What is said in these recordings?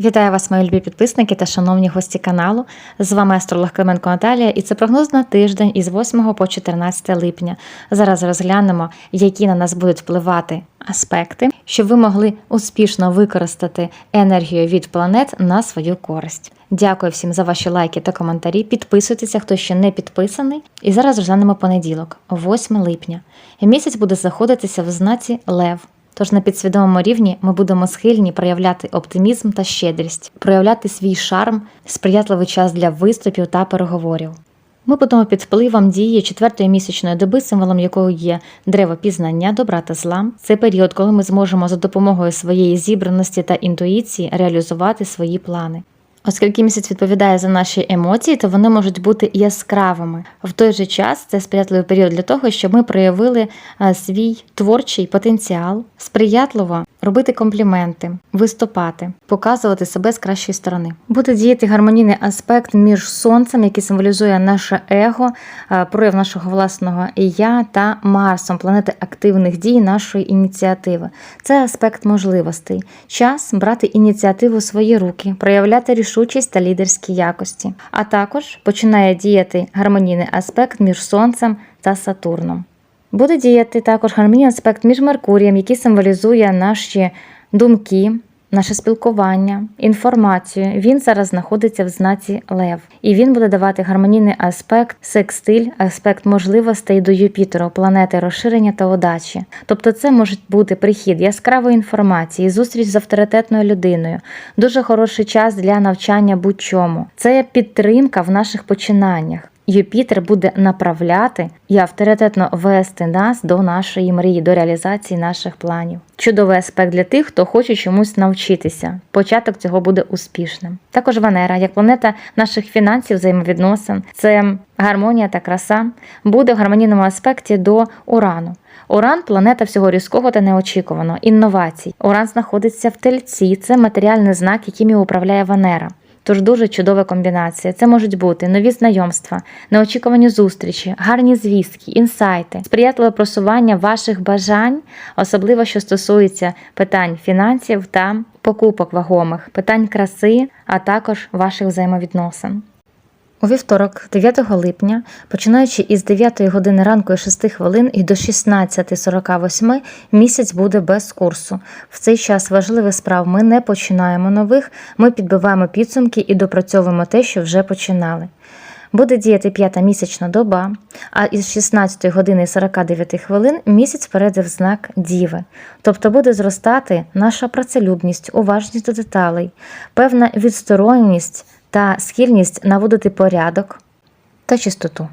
Вітаю вас, мої любі підписники та шановні гості каналу. З вами астролог Клименко Наталія, і це прогноз на тиждень із 8 по 14 липня. Зараз розглянемо, які на нас будуть впливати аспекти, щоб ви могли успішно використати енергію від планет на свою користь. Дякую всім за ваші лайки та коментарі. Підписуйтеся, хто ще не підписаний. І зараз розглянемо понеділок, 8 липня. Місяць буде знаходитися в знаці Лев. Тож на підсвідомому рівні ми будемо схильні проявляти оптимізм та щедрість, проявляти свій шарм, сприятливий час для виступів та переговорів. Ми будемо під впливом дії четвертої місячної доби, символом якої є древо пізнання, добра та зла. Це період, коли ми зможемо за допомогою своєї зібраності та інтуїції реалізувати свої плани. Оскільки місяць відповідає за наші емоції, то вони можуть бути яскравими. В той же час це сприятливий період для того, щоб ми проявили е, свій творчий потенціал, сприятливо робити компліменти, виступати, показувати себе з кращої сторони. Буде діяти гармонійний аспект між сонцем, який символізує наше его, е, прояв нашого власного я та Марсом, планети активних дій нашої ініціативи. Це аспект можливостей. Час брати ініціативу в свої руки, проявляти рішучість та лідерські якості. А також починає діяти гармонійний аспект між сонцем та Сатурном. Буде діяти також гармонійний аспект між Меркурієм, який символізує наші думки, наше спілкування, інформацію. Він зараз знаходиться в знаці Лев, і він буде давати гармонійний аспект, секстиль, аспект можливостей до Юпітеру, планети розширення та удачі. Тобто, це може бути прихід яскравої інформації, зустріч з авторитетною людиною, дуже хороший час для навчання будь-чому. Це підтримка в наших починаннях. Юпітер буде направляти і авторитетно вести нас до нашої мрії, до реалізації наших планів. Чудовий аспект для тих, хто хоче чомусь навчитися. Початок цього буде успішним. Також Венера, як планета наших фінансів, взаємовідносин, це гармонія та краса, буде в гармонійному аспекті до Урану. Уран планета всього різкого та неочікуваного, інновацій. Уран знаходиться в тельці, це матеріальний знак, яким управляє Венера. Тож дуже чудова комбінація. Це можуть бути нові знайомства, неочікувані зустрічі, гарні звістки, інсайти, сприятливе просування ваших бажань, особливо що стосується питань фінансів та покупок вагомих, питань краси, а також ваших взаємовідносин. У вівторок, 9 липня, починаючи із 9 години ранку і 6 хвилин і до 16.48, місяць буде без курсу. В цей час важливих справ ми не починаємо нових, ми підбиваємо підсумки і допрацьовуємо те, що вже починали. Буде діяти п'ята місячна доба, а із 16 години і 49 хвилин місяць перейде в знак Діви. Тобто буде зростати наша працелюбність, уважність до деталей, певна відстороненість та схильність наводити порядок та чистоту.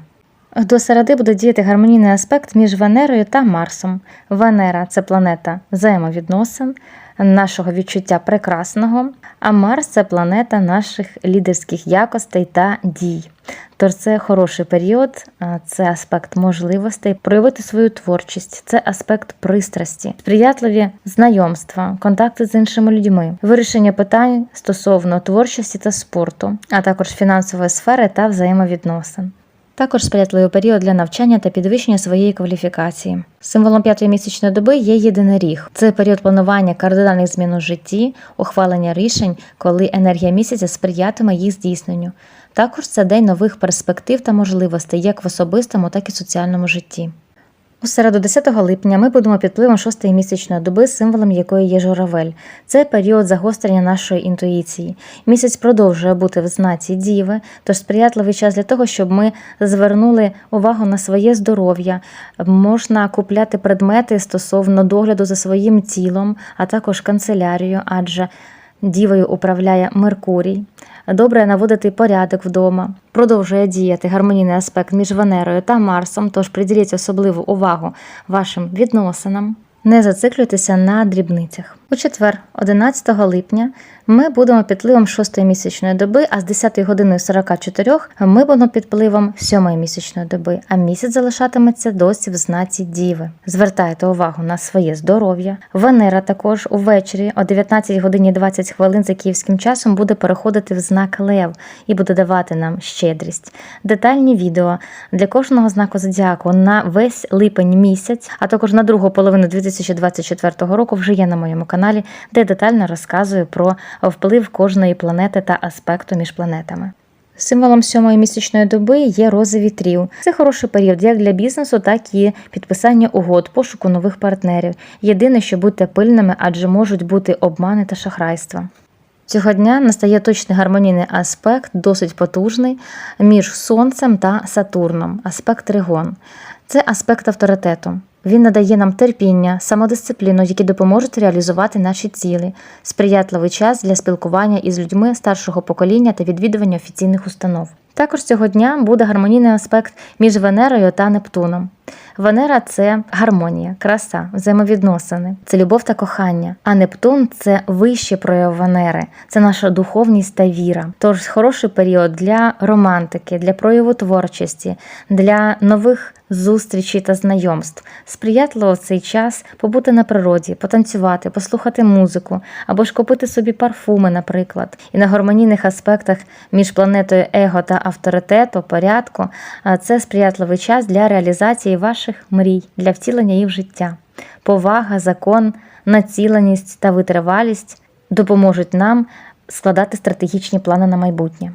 До середи буде діяти гармонійний аспект між Венерою та Марсом. Венера це планета взаємовідносин, нашого відчуття прекрасного, а Марс це планета наших лідерських якостей та дій. Тож це хороший період, це аспект можливостей проявити свою творчість, це аспект пристрасті, сприятливі знайомства, контакти з іншими людьми, вирішення питань стосовно творчості та спорту, а також фінансової сфери та взаємовідносин. Також сприятливий період для навчання та підвищення своєї кваліфікації. Символом п'ятої місячної доби є єдиний ріг. Це період планування кардинальних змін у житті, ухвалення рішень, коли енергія місяця сприятиме їх здійсненню. Також це день нових перспектив та можливостей як в особистому, так і соціальному житті. У середу 10 липня ми будемо під впливом шостої місячної доби, символом якої є журавель. Це період загострення нашої інтуїції. Місяць продовжує бути в знаці діви, тож сприятливий час для того, щоб ми звернули увагу на своє здоров'я. Можна купляти предмети стосовно догляду за своїм тілом, а також канцелярію, адже дівою управляє Меркурій. Добре наводити порядок вдома. Продовжує діяти гармонійний аспект між Венерою та Марсом, тож приділіть особливу увагу вашим відносинам. Не зациклюйтеся на дрібницях. У четвер, 11 липня, ми будемо під впливом 6 місячної доби, а з 10 години 44 ми будемо під впливом 7 місячної доби, а місяць залишатиметься досі в знаці Діви. Звертайте увагу на своє здоров'я. Венера також увечері о 19 годині 20 хвилин за київським часом буде переходити в знак Лев і буде давати нам щедрість. Детальні відео для кожного знаку зодіаку на весь липень місяць, а також на другу половину 2024 року вже є на моєму каналі каналі, де детально розказую про вплив кожної планети та аспекту між планетами. Символом сьомої місячної доби є рози вітрів. Це хороший період як для бізнесу, так і підписання угод, пошуку нових партнерів. Єдине, що будьте пильними, адже можуть бути обмани та шахрайства. Цього дня настає точний гармонійний аспект, досить потужний, між Сонцем та Сатурном, аспект Тригон. Це аспект авторитету. Він надає нам терпіння, самодисципліну, які допоможуть реалізувати наші цілі, сприятливий час для спілкування із людьми старшого покоління та відвідування офіційних установ. Також цього дня буде гармонійний аспект між Венерою та Нептуном. Венера це гармонія, краса, взаємовідносини, це любов та кохання. А Нептун це вищий прояв Венери, це наша духовність та віра. Тож хороший період для романтики, для прояву творчості, для нових зустрічей та знайомств. Сприятливо цей час побути на природі, потанцювати, послухати музику або ж купити собі парфуми, наприклад. І на гармонійних аспектах між планетою его та авторитету, порядку це сприятливий час для реалізації ваших мрій, для втілення їх в життя. Повага, закон, націленість та витривалість допоможуть нам складати стратегічні плани на майбутнє.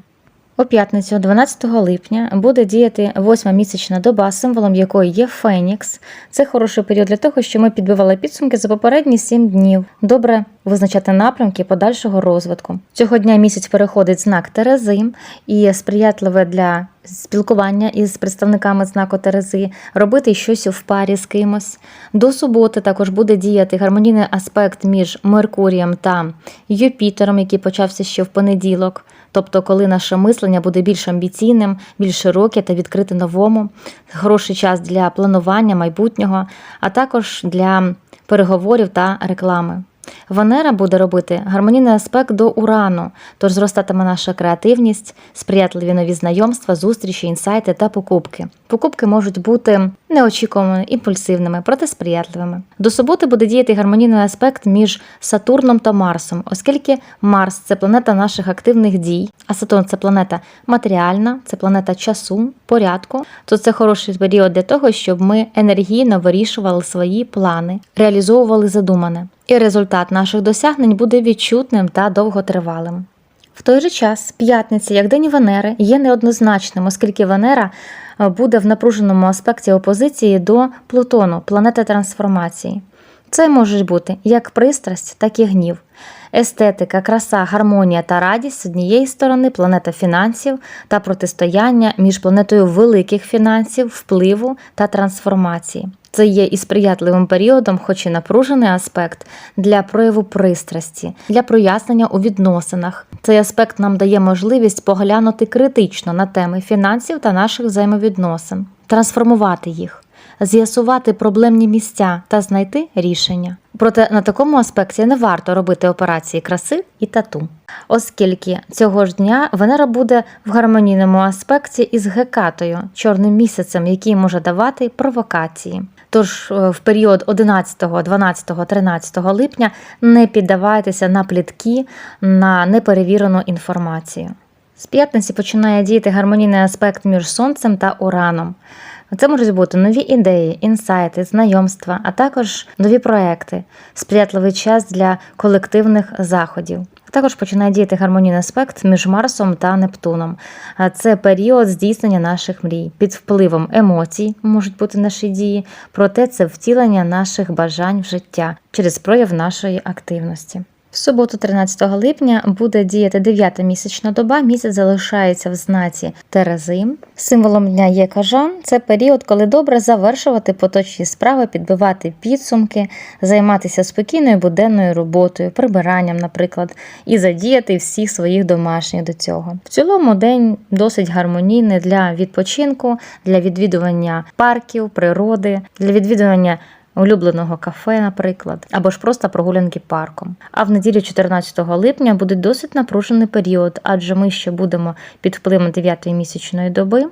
У п'ятницю, 12 липня, буде діяти восьма місячна доба, символом якої є Фенікс. Це хороший період для того, що ми підбивали підсумки за попередні сім днів. Добре визначати напрямки подальшого розвитку. Цього дня місяць переходить знак Терези і сприятливе для спілкування із представниками знаку Терези, робити щось в парі з кимось. До суботи також буде діяти гармонійний аспект між Меркурієм та Юпітером, який почався ще в понеділок. Тобто, коли наше мислення буде більш амбіційним, більш широке та відкрите новому, хороший час для планування майбутнього, а також для переговорів та реклами. Венера буде робити гармонійний аспект до урану, тож зростатиме наша креативність, сприятливі нові знайомства, зустрічі, інсайти та покупки. Покупки можуть бути неочікуваними, імпульсивними, проте сприятливими. До суботи буде діяти гармонійний аспект між Сатурном та Марсом, оскільки Марс це планета наших активних дій, а Сатурн це планета матеріальна, це планета часу, порядку. То це хороший період для того, щоб ми енергійно вирішували свої плани, реалізовували задумане. І результат наших досягнень буде відчутним та довготривалим. В той же час п'ятниця, як день Венери, є неоднозначним, оскільки Венера е, буде в напруженому аспекті опозиції до Плутону, планети трансформації. Це можуть бути як пристрасть, так і гнів. Естетика, краса, гармонія та радість з однієї сторони планета фінансів та протистояння між планетою великих фінансів, впливу та трансформації. Це є і сприятливим періодом, хоч і напружений аспект для прояву пристрасті, для прояснення у відносинах. Цей аспект нам дає можливість поглянути критично на теми фінансів та наших взаємовідносин, трансформувати їх, з'ясувати проблемні місця та знайти рішення. Проте на такому аспекті не варто робити операції краси і тату, оскільки цього ж дня Венера буде в гармонійному аспекті із Гекатою, чорним місяцем, який може давати провокації. Тож е, в період 11, 12, 13 липня не піддавайтеся на плітки, на неперевірену інформацію. З п'ятниці починає діяти гармонійний аспект між сонцем та ураном. Це можуть бути нові ідеї, інсайти, знайомства, а також нові проекти, сприятливий час для колективних заходів. Також починає діяти гармонійний аспект між Марсом та Нептуном. Це період здійснення наших мрій. Під впливом емоцій можуть бути наші дії, проте це втілення наших бажань в життя через прояв нашої активності. В суботу, 13 липня, буде діяти дев'ята місячна доба. Місяць залишається в знаці Терези. Символом дня є кажан. Це період, коли добре завершувати поточні справи, підбивати підсумки, займатися спокійною буденною роботою, прибиранням, наприклад, і задіяти всіх своїх домашніх до цього. В цілому день досить гармонійний для відпочинку, для відвідування парків, природи, для відвідування улюбленого кафе, наприклад, або ж просто прогулянки парком. А в неділю 14 липня буде досить напружений період, адже ми ще будемо під впливом 9-ї місячної доби.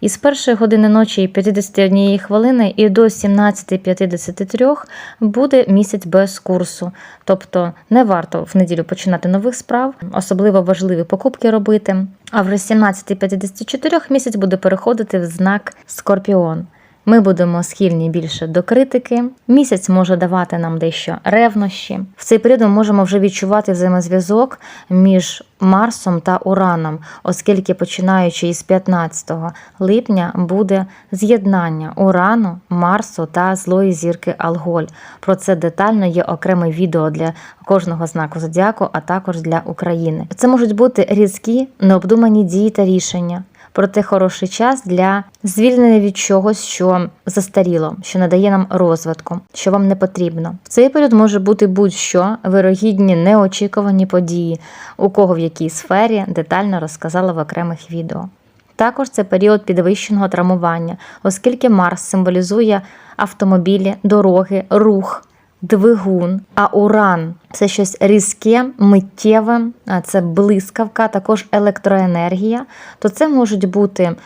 І з першої години ночі і 51 хвилини і до 17.53 буде місяць без курсу. Тобто не варто в неділю починати нових справ, особливо важливі покупки робити. А в 17.54 місяць буде переходити в знак Скорпіон. Ми будемо схильні більше до критики. Місяць може давати нам дещо ревнощі. В цей період ми можемо вже відчувати взаємозв'язок між Марсом та Ураном, оскільки починаючи із 15 липня буде з'єднання Урану, Марсу та злої зірки Алголь. Про це детально є окреме відео для кожного знаку зодіаку, а також для України. Це можуть бути різкі, необдумані дії та рішення. Проте хороший час для звільнення від чогось, що застаріло, що надає нам розвитку, що вам не потрібно. В цей період може бути будь-що вирогідні неочікувані події, у кого в якій сфері детально розказала в окремих відео. Також це період підвищеного травмування, оскільки Марс символізує автомобілі, дороги, рух. Двигун, а уран це щось різке, миттєве, це блискавка, також електроенергія. То це можуть бути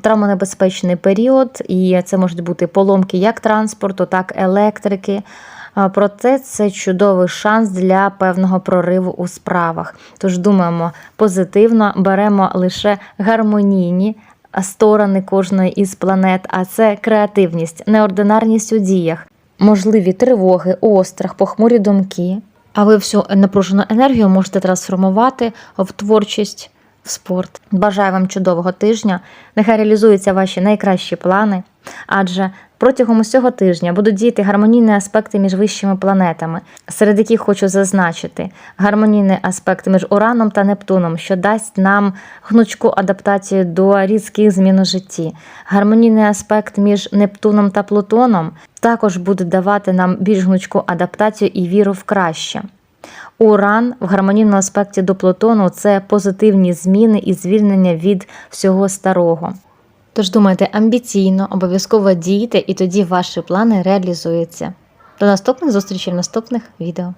травмонебезпечний період, і це можуть бути поломки як транспорту, так і електрики. Проте це чудовий шанс для певного прориву у справах. Тож думаємо позитивно, беремо лише гармонійні сторони кожної із планет, а це креативність, неординарність у діях, можливі тривоги, острах, похмурі думки. А ви всю напружену енергію можете трансформувати в творчість, в спорт. Бажаю вам чудового тижня. Нехай реалізуються ваші найкращі плани, адже протягом усього тижня будуть діяти гармонійні аспекти між вищими планетами, серед яких хочу зазначити гармонійний аспект між Ураном та Нептуном, що дасть нам гнучку адаптацію до різких змін у житті. Гармонійний аспект між Нептуном та Плутоном також буде давати нам більш гнучку адаптацію і віру в краще. Уран в гармонійному аспекті до Плутону це позитивні зміни і звільнення від всього старого. Тож думайте амбіційно, обов'язково дійте, і тоді ваші плани реалізуються. До наступних зустрічей в наступних відео.